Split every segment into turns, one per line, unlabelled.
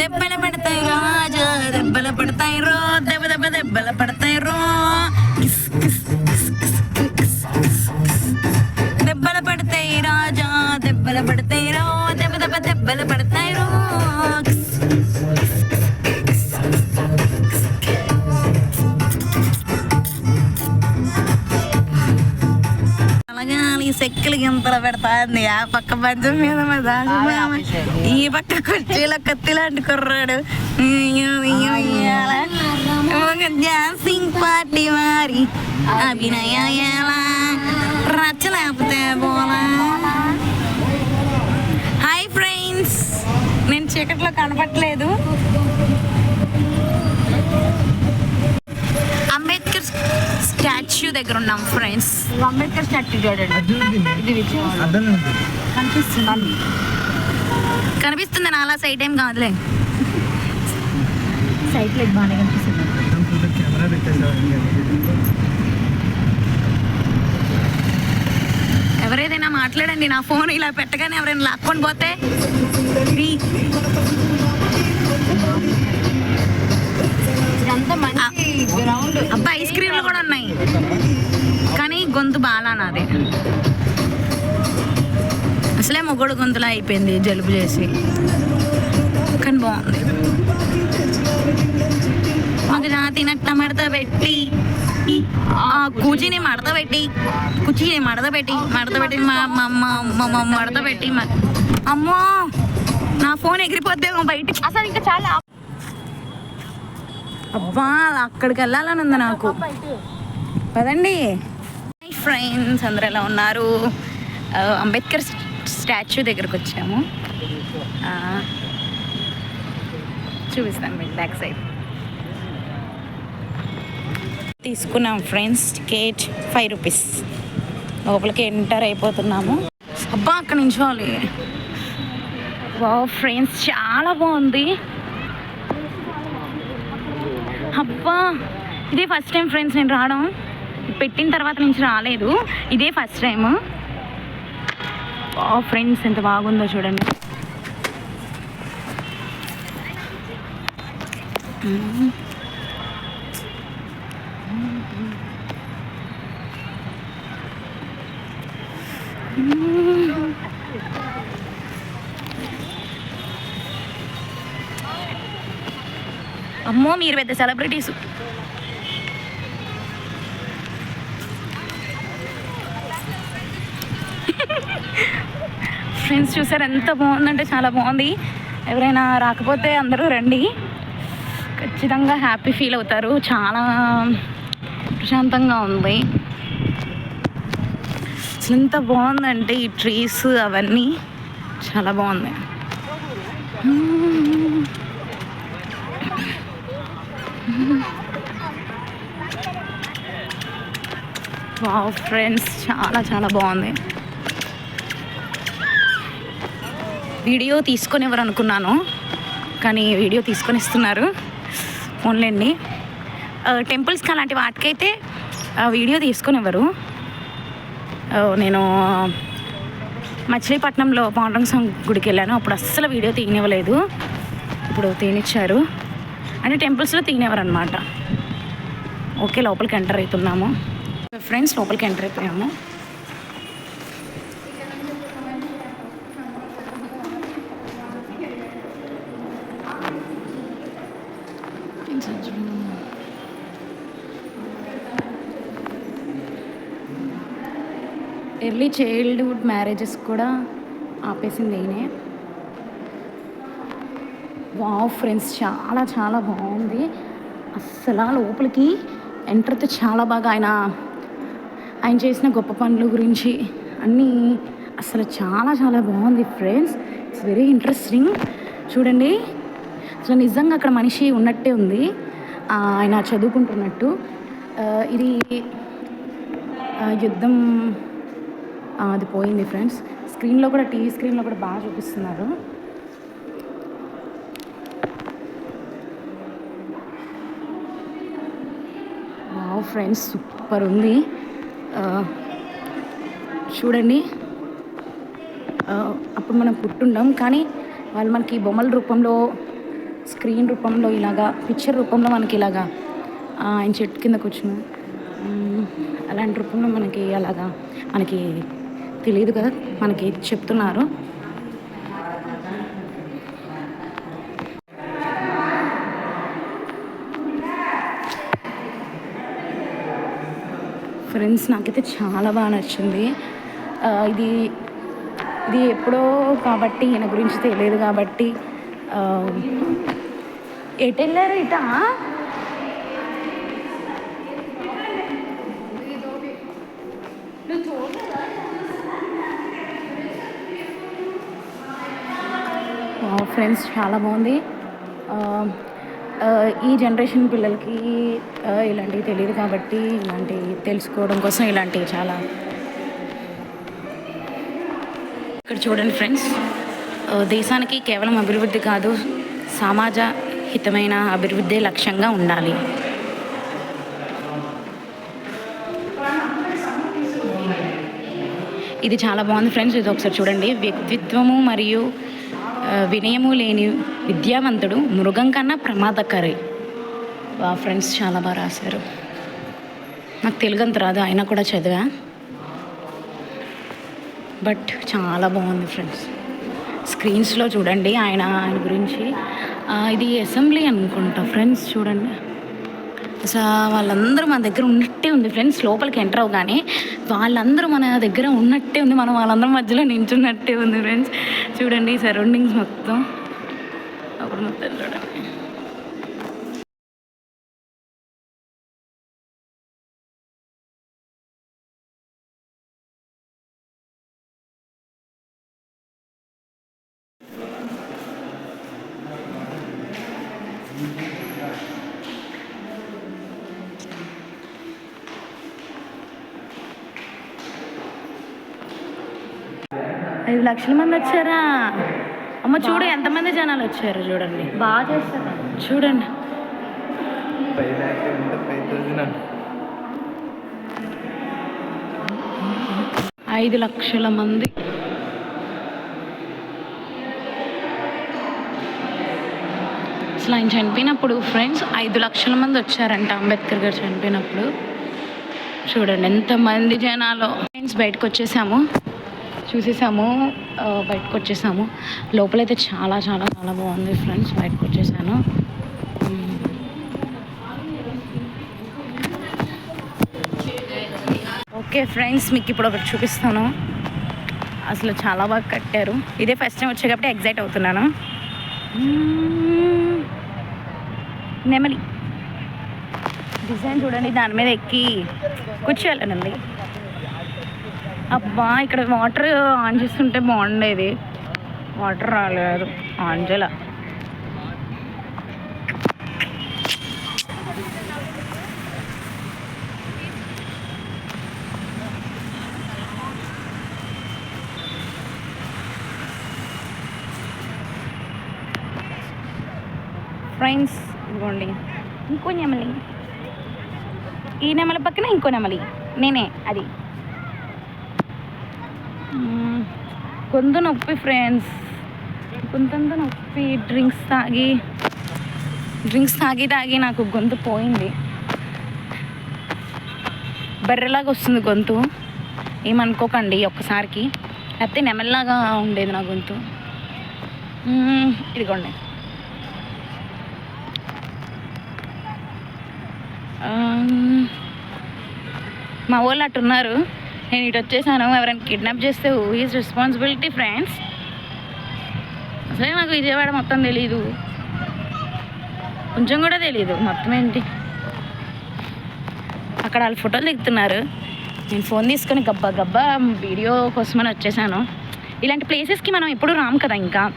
దెబ్బలు పడతాయి రాజా అలాగాని సెక్కులు గింతలు పెడతాంది ఆ పక్క పంచం మీద మా దాచుమామ. ఈ పక్క కుర్చీలో కత్తి లాంటి కుర్రాడు. డాన్సింగ్ పార్టీ వారి అభినయ ఎలా రచ్చ లేకపోతే పోలా హాయ్ ఫ్రెండ్స్. నేను చీకట్లో కనపట్లేదు స్టాచ్యూ దగ్గర ఉన్నాం ఫ్రెండ్స్ అంబేద్కర్ స్టాచ్యూ చూడండి ఇది? కనిపిస్తుంది. కనిపిస్తుంది నాలా సైట్ ఏం కాదులే.
సైట్ లైట్ బాగానే కనిపిస్తుంది.
కెమెరా పెట్టేసారు
ఎవరేదైనా మాట్లాడండి నా ఫోన్ ఇలా పెట్టగానే ఎవరైనా లాక్కొని పోతే. నాది. అసలే మొగోడు గొంతులా అయిపోయింది జలుబు చేసి. కానీ బాగుంది. ఒక జాతి నట్ట మడత పెట్టి ఆ కూచిని మడత పెట్టి కుర్చీని మడత పెట్టి మడత పెట్టి మా- మా- మా- మా- మా- మడత పెట్టి అమ్మో! నా ఫోన్ ఎగిరిపోద్దేమో బయటికి.
అసలు ఇంకా చాలా
అబ్బా అక్కడికి వెళ్ళాలని ఉంది నాకు. పదండి. ఫ్రెండ్స్ అందరు ఎలా ఉన్నారు? అంబేద్కర్ స్టాచ్యూ దగ్గరకు వచ్చాము. చూపిస్తాను మీకు బ్యాక్ సైడ్. తీసుకున్నాం ఫ్రెండ్స్ టికెట్ ఫైవ్ రూపీస్. లోపలికి ఎంటర్ అయిపోతున్నాము. అబ్బా అక్కడ నించోవాలి. వా ఫ్రెండ్స్ చాలా బాగుంది. అబ్బా ఇదే ఫస్ట్ టైం ఫ్రెండ్స్ నేను రావడం. పెట్టిన తర్వాత నుంచి రాలేదు. ఇదే ఫస్ట్ టైం ఫ్రెండ్స్ ఎంత బాగుందో చూడండి. అమ్మో మీరు పెద్ద సెలబ్రిటీస్ ఫ్రెండ్స్ చూసారు ఎంత బాగుందంటే చాలా బాగుంది. ఎవరైనా రాకపోతే అందరూ రండి. ఖచ్చితంగా హ్యాపీ ఫీల్ అవుతారు. చాలా ప్రశాంతంగా ఉంది. అసలు ఎంత బాగుందంటే ఈ ట్రీస్ అవన్నీ. చాలా బాగుంది. వావ్ ఫ్రెండ్స్ చాలా చాలా బాగుంది. వీడియో తీసుకొని అనుకున్నాను. కానీ వీడియో తీసుకొని ఇస్తున్నారు ఫోన్లేండి టెంపుల్స్కి అలాంటి వాటికైతే వీడియో తీసుకునేవారు నేను మచిలీపట్నంలో పాండురంగ స్వామి గుడికి వెళ్ళాను. అప్పుడు అస్సలు వీడియో తీయనివ్వలేదు. ఇప్పుడు తీనిచ్చారు అంటే టెంపుల్స్లో తీయనివ్వరు అనమాట ఓకే లోపలికి ఎంటర్ అవుతున్నాము. ఫ్రెండ్స్ లోపలికి ఎంటర్ అయిపోయాము. ఎర్లీ చైల్డ్హుడ్ మ్యారేజెస్ కూడా ఆపేసింది ఈయనే. వావ్ ఫ్రెండ్స్ చాలా చాలా బాగుంది. అస్సలు లోపలికి ఎంటర్ అయితే చాలా బాగా ఆయన ఆయన చేసిన గొప్ప పనుల గురించి అన్నీ అసలు చాలా చాలా బాగుంది ఫ్రెండ్స్ ఇట్స్ వెరీ ఇంట్రెస్టింగ్ చూడండి అసలు నిజంగా అక్కడ మనిషి ఉన్నట్టే ఉంది. ఆయన చదువుకుంటున్నట్టు. ఇది ఆ, యుద్ధం అది పోయింది ఫ్రెండ్స్. స్క్రీన్లో కూడా టీవీ స్క్రీన్లో కూడా బాగా చూపిస్తున్నారు. ఫ్రెండ్స్ సూపర్ ఉంది. చూడండి. అప్పుడు మనం పుట్టుండం కానీ వాళ్ళు మనకి బొమ్మల రూపంలో స్క్రీన్ రూపంలో ఇలాగా పిక్చర్ రూపంలో మనకి ఇలాగా ఆయన చెట్టు కింద కూర్చున్నాం అలాంటి రూపంలో మనకి అలాగా మనకి తెలియదు కదా మనకి చెప్తున్నారు. ఫ్రెండ్స్ నాకైతే చాలా బాగా నచ్చింది. ఇది ఇది ఎప్పుడో కాబట్టి ఈయన గురించి తెలియదు కాబట్టి ఎటు వెళ్ళారు ఇట? ఫ్రెండ్స్ చాలా బాగుంది. ఈ జనరేషన్ పిల్లలకి ఇలాంటివి తెలియదు కాబట్టి ఇలాంటివి తెలుసుకోవడం కోసం ఇలాంటివి చాలా. ఇక్కడ చూడండి ఫ్రెండ్స్ దేశానికి కేవలం అభివృద్ధి కాదు సమాజ హితమైన అభివృద్ధి లక్ష్యంగా ఉండాలి. ఇది చాలా బాగుంది ఫ్రెండ్స్ ఇది ఒకసారి చూడండి. వ్యక్తిత్వము మరియు వినయము లేని విద్యావంతుడు మృగం కన్నా ప్రమాదకరి. వా ఫ్రెండ్స్ చాలా బాగా రాశారు. నాకు తెలుగు అంత రాదు అయినా కూడా చదివా. బట్ చాలా బాగుంది ఫ్రెండ్స్ స్క్రీన్స్లో చూడండి ఆయన ఆయన గురించి. ఇది అసెంబ్లీ అనుకుంటా ఫ్రెండ్స్ చూడండి. సో వాళ్ళందరూ మన దగ్గర ఉన్నట్టే ఉంది ఫ్రెండ్స్. లోపలికి ఎంటర్ అవగానే వాళ్ళందరూ మన దగ్గర ఉన్నట్టే ఉంది. మనం వాళ్ళందరి మధ్యలో నించున్నట్టే ఉంది ఫ్రెండ్స్. చూడండి సరౌండింగ్స్ మొత్తం. అప్పుడు మొత్తం చూడండి. ఐదు లక్షల మంది వచ్చారా? అమ్మ చూడు ఎంతమంది జనాలు వచ్చారు చూడండి.
బాగా చేస్తారు.
చూడండి. ఐదు లక్షల మంది. అసలు ఆయన చనిపోయినప్పుడు ఫ్రెండ్స్ ఐదు లక్షల మంది వచ్చారంట అంబేద్కర్ గారు చనిపోయినప్పుడు. చూడండి ఎంతమంది జనాలు. ఫ్రెండ్స్ బయటకు వచ్చేసాము. చూసేసాము బయటకు వచ్చేసాము లోపలైతే చాలా చాలా చాలా బాగుంది ఫ్రెండ్స్ బయటకు వచ్చేసాను ఓకే ఫ్రెండ్స్ మీకు ఇప్పుడు ఒకటి చూపిస్తాను. అసలు చాలా బాగా కట్టారు. ఇదే ఫస్ట్ టైం వచ్చే కాబట్టి ఎగ్జైట్ అవుతున్నాను. నెమలి. డిజైన్ చూడండి దాని మీద ఎక్కి కూర్చోవాలనుంది. అబ్బా ఇక్కడ వాటర్ ఆన్ చేస్తుంటే బాగుండేది. వాటర్ రాలేదు. ఆన్ చేయాల. ఫ్రెండ్స్ ఇదిగోండి. ఇంకో నెమలి. ఈ నెమలి పక్కన ఇంకో నెమలి. నేనే అది. గొంతు నొప్పి ఫ్రెండ్స్. గొంతంతా నొప్పి. డ్రింక్స్ తాగి డ్రింక్స్ తాగి తాగి నాకు గొంతు పోయింది. బర్రెలాగా వస్తుంది గొంతు. ఏమనుకోకండి ఒక్కసారికి. లేకపోతే నెమల్లాగా ఉండేది నా గొంతు. ఇదిగోండి. మా వాళ్ళు అట్టున్నారు నేను ఇటు వచ్చేసాను. ఎవరైనా కిడ్నాప్ చేస్తే హూ ఈజ్ రెస్పాన్సిబిలిటీ ఫ్రెండ్స్ అసలే నాకు విజయవాడ మొత్తం తెలీదు. కొంచెం కూడా తెలీదు. మొత్తం ఏంటి? అక్కడ వాళ్ళు ఫోటోలు దిగుతున్నారు. నేను ఫోన్ తీసుకొని గబ్బా గబ్బా వీడియో కోసమని వచ్చేసాను. ఇలాంటి ప్లేసెస్కి మనం ఎప్పుడూ రాము కదా ఇంకా.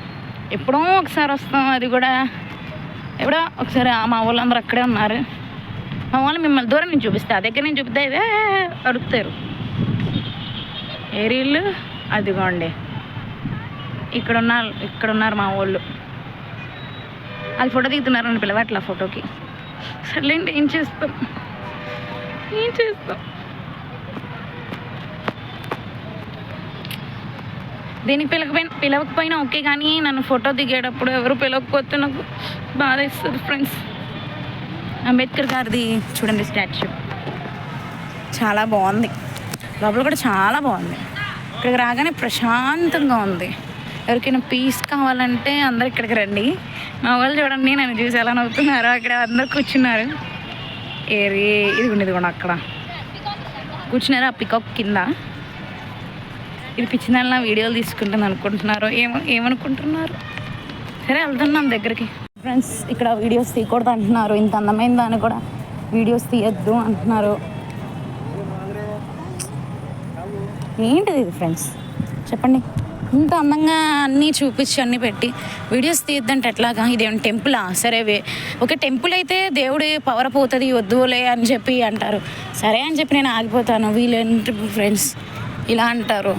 ఎప్పుడో ఒకసారి వస్తాం. అది కూడా ఎప్పుడో ఒకసారి మా వాళ్ళందరూ అక్కడే ఉన్నారు. మా వాళ్ళు మిమ్మల్ని దూరం నుంచి చూపిస్తా. దగ్గర నుంచి చూపిస్తే ఇవే అడుగుతారు ఏరీళ్ళు అదిగోండి. ఇక్కడ ఉన్న ఇక్కడ ఉన్నారు మా వాళ్ళు. వాళ్ళు ఫోటో దిగుతున్నారు దిగుతున్నారని పిలవట్ల ఫోటోకి. సర్లేండి ఏం చేస్తాం? ఏం చేస్తాం? దీనికి పిలకపోయినా పిలవకపోయినా ఓకే కానీ నన్ను ఫోటో దిగేటప్పుడు ఎవరు పిలవకపోతే నాకు బాధ ఇస్తుంది ఫ్రెండ్స్. అంబేద్కర్ గారిది చూడండి స్టాచ్యూ. చాలా బాగుంది. లోపల కూడా చాలా బాగుంది. ఇక్కడికి రాగానే ప్రశాంతంగా ఉంది. ఎవరికైనా పీస్ కావాలంటే అందరు ఇక్కడికి రండి. మా వాళ్ళు చూడండి నన్ను చూసి ఎలా నవ్వుతున్నారు అక్కడ అందరు కూర్చున్నారు. ఏరి ఇది ఉండేది కూడా అక్కడ. కూర్చున్నారు? ఆ పికాక్ కింద. ఇది పిచ్చిందల్లా వీడియోలు తీసుకుంటుంది అనుకుంటున్నారు ఏమో ఏమనుకుంటున్నారు? సరే వెళ్తున్నాం దగ్గరికి. ఫ్రెండ్స్ ఇక్కడ వీడియోస్ తీయకూడదు అంటున్నారు. ఇంత అందమైన దాన్ని కూడా వీడియోస్ తీయొద్దు అంటున్నారు. ఏంటిది ఇది ఫ్రెండ్స్ చెప్పండి. ఇంత అందంగా అన్నీ చూపించి అన్నీ పెట్టి వీడియోస్ తీద్దంటే ఎట్లాగా? ఇదేం టెంపులా సరే వే- ఒక టెంపుల్ అయితే దేవుడి పవర్ పోతుంది వద్దులే అని చెప్పి అంటారు. సరే అని చెప్పి నేను ఆగిపోతాను. వీళ్ళేంటి ఫ్రెండ్స్ ఇలా అంటారు.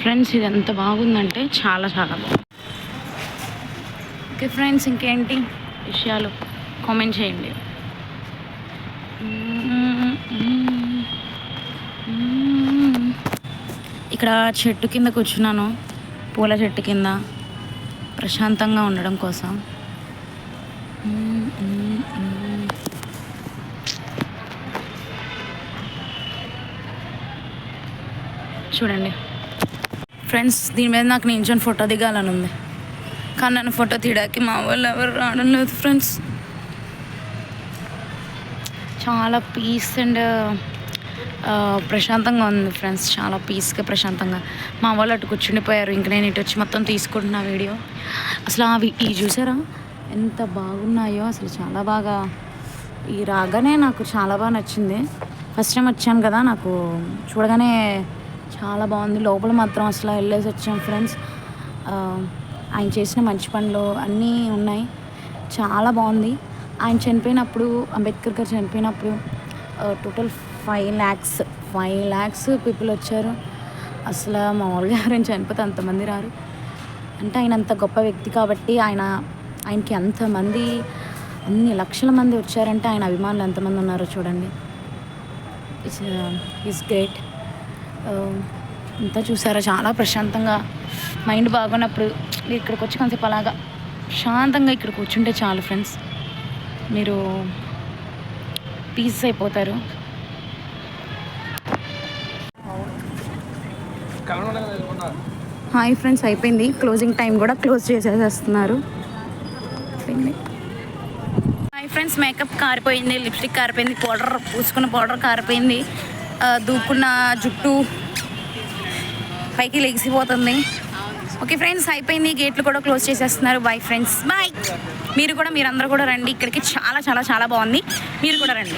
ఫ్రెండ్స్ ఇది ఎంత బాగుందంటే చాలా చాలా బాగుంది. ఓకే ఫ్రెండ్స్ ఇంకేంటి? విషయాలు కామెంట్ చేయండి. ఇక్కడ చెట్టు కింద కూర్చున్నాను. పూల చెట్టు కింద ప్రశాంతంగా ఉండడం కోసం. చూడండి. ఫ్రెండ్స్ దీని మీద నాకు నించొని ఫోటో దిగాలని ఉంది. కానీ నన్ను ఫోటో తీయడానికి మా వాళ్ళు ఎవరు రావడం లేదు ఫ్రెండ్స్ చాలా పీస్ అండ్ ప్రశాంతంగా ఉంది ఫ్రెండ్స్ చాలా పీస్గా ప్రశాంతంగా. మా వాళ్ళు అటు కూర్చుండిపోయారు. ఇంక నేను ఇటు వచ్చి మొత్తం తీసుకుంటున్నా వీడియో. అసలు అవి ఇవి చూసారా? ఎంత బాగున్నాయో. అసలు చాలా బాగా ఈ రాగానే నాకు చాలా బాగా నచ్చింది. ఫస్ట్ టైం వచ్చాను కదా నాకు చూడగానే చాలా బాగుంది. లోపల మాత్రం అసలు వెళ్ళేసి వచ్చాం ఫ్రెండ్స్ ఆయన చేసిన మంచి పనులు అన్నీ ఉన్నాయి. చాలా బాగుంది. ఆయన చనిపోయినప్పుడు అంబేద్కర్ గారు చనిపోయినప్పుడు total five lakhs five lakhs people వచ్చారు. అసలు మామూలుగా ఎవరైనా చనిపోతే అంతమంది రారు. అంటే ఆయన అంత గొప్ప వ్యక్తి కాబట్టి ఆయన ఆయనకి అంతమంది అన్ని లక్షల మంది వచ్చారంటే ఆయన అభిమానులు ఎంతమంది ఉన్నారో చూడండి. ఇట్స్ ఈస్ గ్రేట్ ఇంతా చూసారా? చాలా ప్రశాంతంగా. మైండ్ బాగున్నప్పుడు మీరు ఇక్కడికి వచ్చి కొంచెంసేపు అలాగా శాంతంగా ఇక్కడ కూర్చుంటే చాలు ఫ్రెండ్స్ మీరు పీస్ అయిపోతారు. హాయ్ ఫ్రెండ్స్ అయిపోయింది. క్లోజింగ్ టైం కూడా క్లోజ్ చేసేసేస్తున్నారు. హాయ్ ఫ్రెండ్స్ మేకప్ కారిపోయింది లిప్స్టిక్ కారిపోయింది పౌడర్ పూసుకున్న పౌడర్ కారిపోయింది. దూకున్న జుట్టు పైకి లెగిసిపోతుంది. ఓకే ఫ్రెండ్స్ అయిపోయింది. గేట్లు కూడా క్లోజ్ చేసేస్తున్నారు. Bye friends. బాయ్ మీరు కూడా మీరందరూ కూడా రండి. ఇక్కడికి చాలా చాలా చాలా బాగుంది. మీరు కూడా రండి.